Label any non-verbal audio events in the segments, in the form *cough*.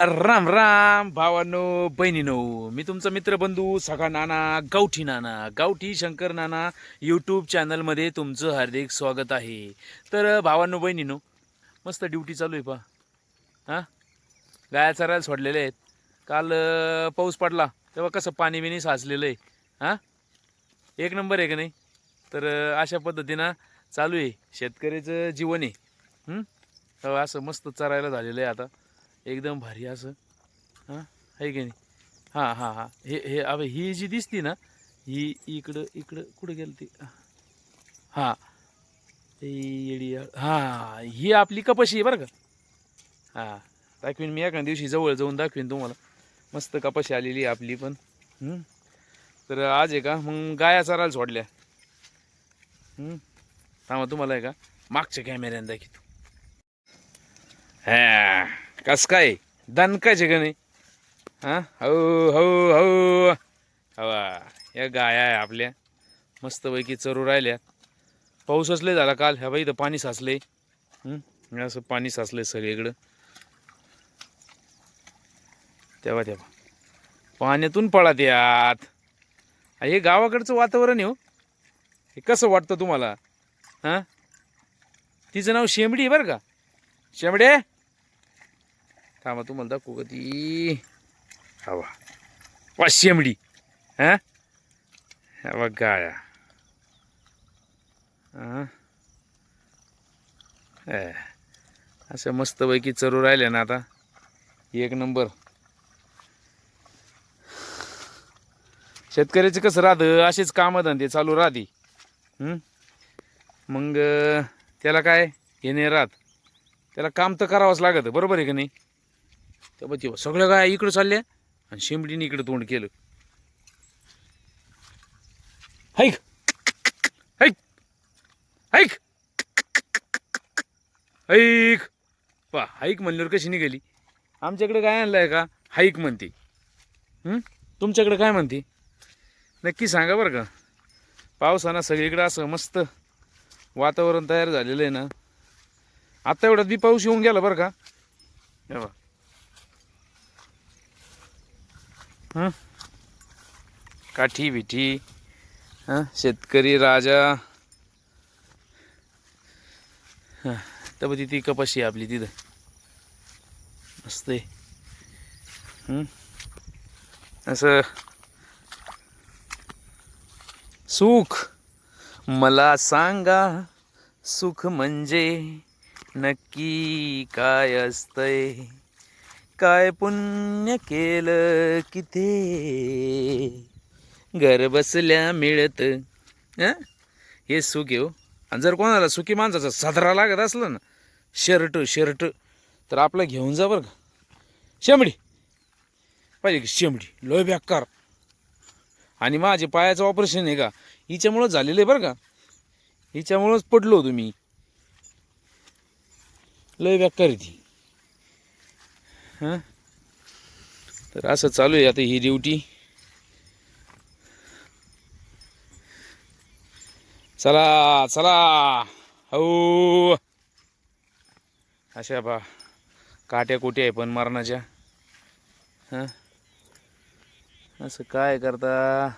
राम राम भावांनो बहिणीनो मी तुमचा मित्र बंधू सखा नाना गावठी नाना गावठी शंकर नाना यूट्यूब चॅनलमध्ये तुमचं हार्दिक स्वागत आहे. तर भावांनो बहिणीनो मस्त ड्युटी चालू आहे पा हां? गाया चरायला सोडलेले आहेत. काल पाऊस पडला तेव्हा कसं पाणी बिणी साचलेलं आहे. हां? एक नंबर आहे का नाही? तर अशा पद्धतीनं चालू आहे. शेतकऱ्याचं जीवन आहे. हो, असं मस्त चरायला झालेलं आहे आता. एकदम भारी असं. हां? आहे की नाही? हां हां हां. हे हे अबे ही जी दिसती ना ही इकडं इकडं कुठं गेलं ती? हां. येडी हां ही आपली कपाशी आहे बरं का? हां. दाखवीन मी एका दिवशी जवळ जाऊन दाखवीन तुम्हाला. मस्त कपाशी आलेली आहे आपली पण. तर आज आहे का? मग गाया चरायला सोडल्या. थांबा तुम्हाला आहे का? मागच्या कॅमेऱ्याने दाखवतो. हा. कस काय? दणकायचे का नाही? हा? हो हो हो. हवा या गाया आहे आपल्या. मस्तपैकी चरू राहिल्या पाऊस असले झाला काल. ह्या बाई इथं पाणी साचले असं पाणी साचलंय सगळीकडं. तेव्हा तेव्हा. पाण्यातून पळत यात. हे गावाकडचं वातावरण आहे हो. हे कसं वाटतं तुम्हाला? हां? तिचं नाव शेंबडी आहे बरं का? शेंबडे? थांबा तुम्हाला दाखवू का ती? हवा वा शेंबडी. हां? हवा गाळ्या. हां? असं मस्तपैकी चरू राहिले ना आता. एक नंबर. शेतकऱ्याचं कसं राहतं? असेच कामं धंदे चालू राहते. मग त्याला काय? हे नाही राहत. त्याला काम तर करावंच लागतं. बरोबर आहे का नाही? तेव्हा तेव्हा सगळ्या गाय इकडं चालल्या आणि शिंबडीने इकडं तोंड केलं. हैक हैक हैक हैक पा हाईक म्हणल्यावर कशी निघाली? आमच्याकडे काय आणलं आहे का? हाईक म्हणते. तुमच्याकडे काय म्हणते? नक्की सांगा बरं का. पावसानं सगळीकडं असं मस्त वातावरण तयार झालेलं आहे ना. आत्ता एवढा बी पाऊस येऊन गेला बरं का. हं? काठी बिठी हां? शेतकरी राजा. हां तर बघ ती कपाशी आपली तिथं. असते असं. सुख मला सांगा सुख म्हणजे नक्की काय असतंय? काय पुण्य केलं की ते घर बसल्या मिळत हे? सुख हो. आणि जर कोणाला सुखी माणसाचा सदरा लागत असलं ना शर्ट शर्ट तर आपलं घेऊन जा बरं का. शेंबडी. पाहिजे की शेंबडी. लोय बेकार. आणि माझे पायाचं ऑपरेशन आहे का? हिच्यामुळंच झालेलं आहे बरं का. हिच्यामुळंच पडलो तुम्ही लय बेकार ती. हां? तर असं चालू आहे आता ही ड्युटी. चला चला. हो. अशा बा काट्या कुट्या आहे पण मरणाच्या. हां? असं काय करता?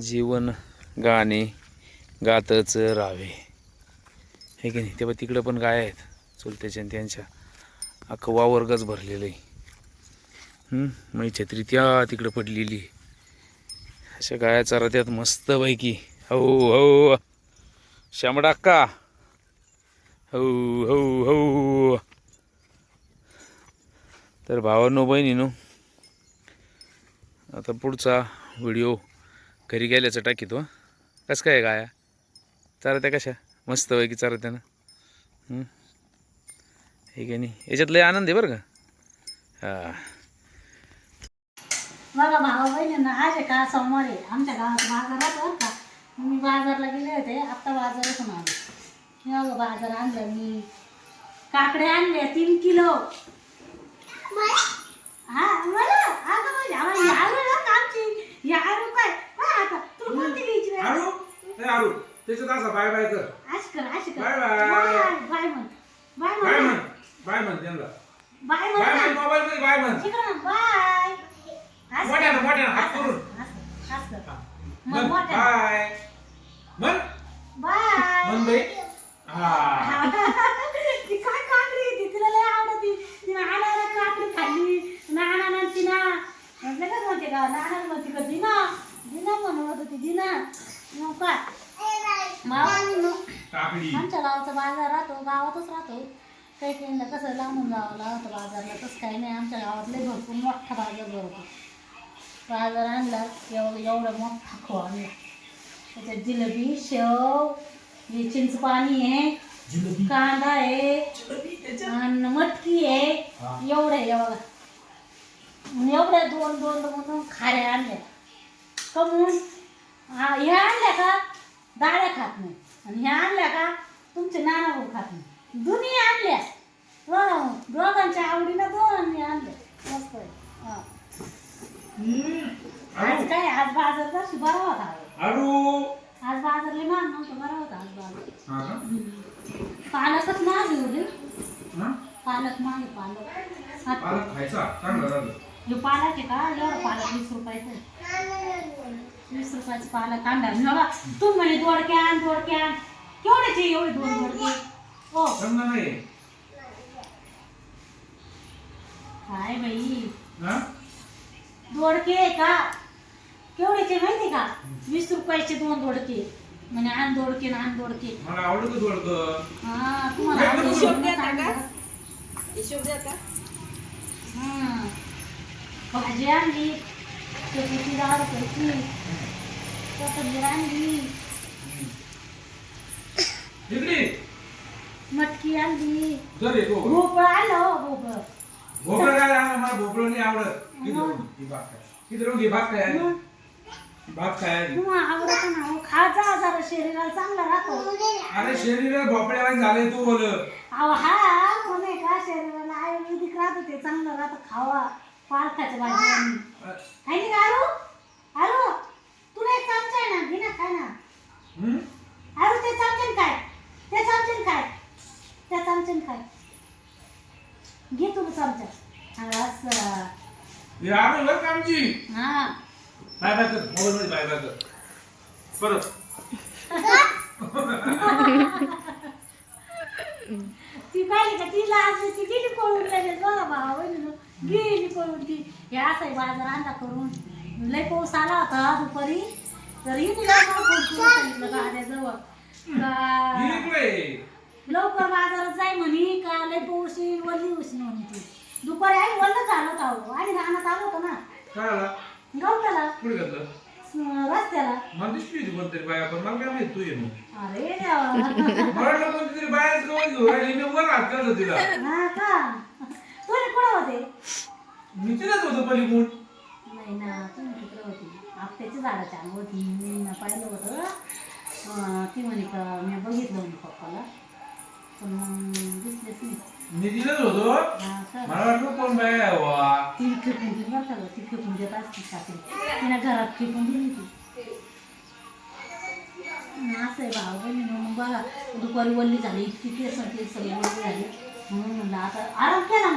जीवन गाणे गातच राहावे. हे की नाही? तेव्हा तिकडं पण गाय आहेत चुलत्याच्या आणि त्यांच्या. अख्खं वावरगच भरलेलं आहे. हं? छत्री त्या तिकडं पडलेली अशा गाया चारा मस्त पैकी हो. हो शामडाक्का हो हो हो. तर भावांनो बहिणीनो आता पुढचा व्हिडिओ घरी गेल्याचं टाकीतो कसं काय गाया? चारत्या कशा? मस्त पैकी चारत्या ना. हं? हे की नाही? याच्यात लय आनंद आहे बरं का? हां. बघा भावा बहिणींना आज आहे का? सोमवार आहे. आमच्या गावात बाजारात बरं का? मी बाजारला गेले होते. आत्ता बाजारातून आले. हे बघा बाजार आणलं मी. काकडे आणले तीन किलो. हा मला? अगं म्हणजे आम्हाला यारू ना आमची? यारू काय? आता तुला कोणती घ्यायची? आरू? आरू त्याच्यात असा बाय बाय कर. Bye bye. बाय म्हण. बाय बाय म्हण. म्हण बाय म्हण त्यांना. बाय बाय म्हण म्हण ना. मोबाईल मध्ये बाय म्हण. इकडं म्हण, बाय. असं मोठ्यानं, कर. मोठ्यानं, हात असं, करून. असं, असं कर. म्हण मग मोठ्यानं. बाय. म्हण. बाय. म्हण बाई. हा. *laughs* ती काय काकडी ती? तिला लय आवडती. तिने आणायला काकडी खाल्ली. नाना तिना म्हटलं का म्हणते का? नाना म्हणते का दिना. दिना म्हणत होती दिना. मग काकडी. आमच्या गावाचा बाजार राहतो गावातच राहतो. काही काहींना कसं लांबून जावं लागतं बाजारला तसं काही नाही. आमच्या गावात लय भरपूर मोठा बाजार भरतो. बाजार आणला एवढं एवढा मोठा खो आणला. त्याच्यात जिलेबी शेव हे चिंच पाणी आहे जिलेबी. कांदा आहे आणि मटकी आहे. हा. एवढं आहे एवढं. एवढ्या दोन दोन म्हणून खाऱ्या आणल्या. कमून? हा, ह्या आणल्या का? डाळ्या खात नाही. आणि ह्या आणल्या का? तुमचे नाना भाऊ खात नाही. दोन्ही आणल्या. दोघांच्या आवडीनं दोघांनी आणल्या. मस्त हा. आज काय? आज बाजार तर बरा होता आज बाजारले महाग नव्हतं बरा होता आज बाजार? पालकच महाग आहे होते हा? पालक महाग आहे, पालक. हा, पालक खायचा? चांगला झालं. हे पालक आहे का? एवढं पालक वीस रुपयाचं आहे. वीस रुपयाचं पालक आणला मी बाबा तू म्हणे दोडके आण दोडके आण केवढ्याचे एवढे दोन दोडके हो. नाही काय बाई? हा? दोडके आहे का केवढ्याचे माहिती का? वीस रुपयाचे दोन दोडके. म्हणे आण दोडके ना आण दोडके. मला आवडत थोडं हा तुम्हाला आवडतं हिशोब म्हणून देता का? सांगितलं. हिशोब द्या का? हं. भाजी आणली शेपूची दहा रुपयाची कोथिंबीर आणली इकडे. मटकी आणली. जर येतो भोपळा आणलं हो भोपळं. भोपळा काय आणलं मला भोपळा नाही आवडत. किती ही किती. मग? आवडत ना हो. खाजा जरा शरीराला चांगला राहतो. अरे शरीर भोपळ्या झाले तू बोल. अहो हा कोण आहे का? शरीराला आयुर्वेदिक राहतं ते चांगलं राहतं खावा. पालकाच्या भाजी काही नाही आरू आरू तुला एक चमचा आहे ना घे ना काय ना? आरू ते चमचन काय ते चमचन काय त्या चमचन काय घे तुला चमचा. हा, असं. आणून बरं का आमची हा. बाय बाय कर मोबाईल मध्ये बाय बाय कर. परत. ती पाहिली का ती लाजली ती गेली पळून लगेच बघा भावा गेली पळून ती हे असाही बाजार आणला करून. लय पाऊस आला होता दुपारी. तर इथे लवकर बाजारात जाय म्हणे का लय पाऊस येईल वल्ली उशी म्हणे ती. दुपारी आई वल्ल झालं होतं आणि रानात आलो होतो ना. गवताला. रस्त्याला. मला दिसली होती कोणतरी बाया पण मला काय माहीत तू ये म्हणून. अरे देवा. मला वाटलं कोणतरी बायाच गवत घेऊन राहिली मी वर हात घालत तिला. हा का? तुम्ही कुठं होते मी तिलाच होतो पलीकडून नाही ना तुम्ही तिकडे होती. आपट्याच्या झाडाच्या अंग होती. मी ना पाहिलं होतं. अं, ती म्हणे का मी बघितलं म्हणे पप्पाला. पण मग दिसलेच नाही. मी तिलाच होतो? हा का? मला वाटलं कोण आहे बुवा. ती फेकून दिली बरं का गं, ती फेकून देत असते सासरी. तिने घरात फेकून दिली ती. असं आहे भाऊ. बहिणी मग बघा. दुपारी वल्ली झाली. इतकी केस सगळी वल्ली झाली. म्हणून म्हणलं आता आराम केला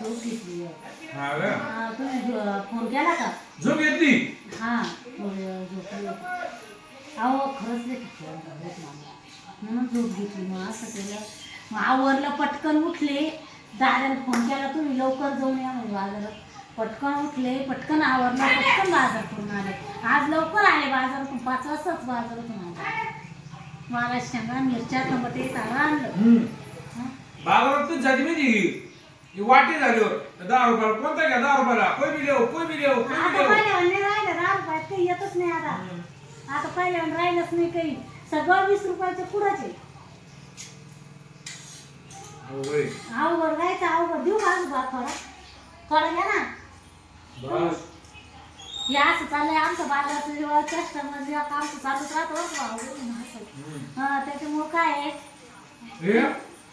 झोप घेतली. हा का? हा, तुम्ही फोन केला का? झोप घेतली? हा थोडी झोपली होती. अहो खरंच लय झोप. म्हणून झोप घेतली मग असं केलं. मग आवरलं पटकन उठले. दादाला फोन केला तुम्ही लवकर जाऊन या म्हणजे बाजारात. पटकन उठले पटकन आवरलं पटकन बाजार करून आले. आज लवकर आले बाजारातून पाच वाजताच बाजारातून आले. मला शेंगा मिरच्या टमाटे सगळं आणलं. हम्म. बाजारात तू जाती माहिती ही. वाटी झाल्यावर. दहा रुपयाला कोणता घ्या? दहा रुपयाला. कोई बी देऊ कोई बी देऊ कोई बी देऊ काही येतच नाही आता. आता पहिल्यावर राहिलंच नाही काही. सगळं वीस रुपयाचं. अवघड. जायचं अवघड. देऊ का बा थोडा? थोडा घ्या ना. हे असं चाललंय आमचं बाजाराचं जेव्हा कस्टमर जेव्हा चालूच राहतं. हा त्याच्यामुळं काय आहे?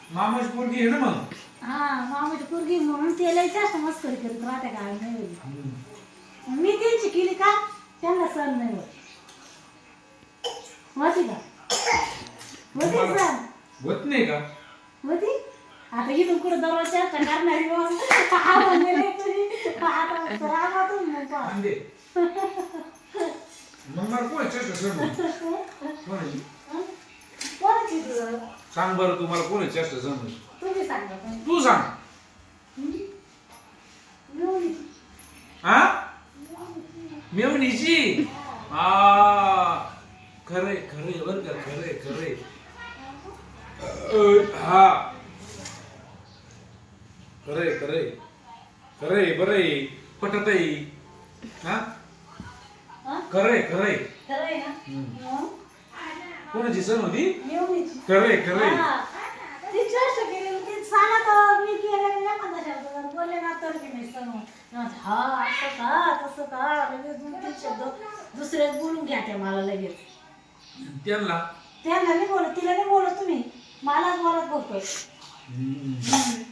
मामाची पोरगी आहे ना मग? हा मामाची पोरगी म्हणून ते लय जास्त मस्करी करीत राहते का नाही होईल. हम्म. मी त्यांची केली का? त्यांना सण नाही होत. होती का? होती सांग होत नाही का? होती? आता इथून कुठं दरवाजा करणारी मग? हा म्हणलेले तुम्ही आता रागातून मग पहा. अंडे मग. मला कोण *laughs* कोणाची? कोणाची तुझं? सांग बरं तू मला कोण चेष्टा समज तुम्ही सांगा पण. तू सांग. हा मेवणीची? हा खरंय खरंय बर का खरंय अ, हा. खरंय खरंय. खरंय बरंय. पटत हा? हा? खरं आहे ना? कोणाची सण होती. एवढीची. खरंय खरंय. हा. ती चेष्टा केली तर मी केलं मी एखादा शब्द. जर बोलले ना तर की नाही हा असं का तसं का? लगेच दोन तीन शब्द. दुसरेच बोलून घ्या ते मला लगेच. त्यांना? त्यांना नाही बोलत तिला नाही बोलत तुम्ही मलाच बोलत बोलतोय. हम्म.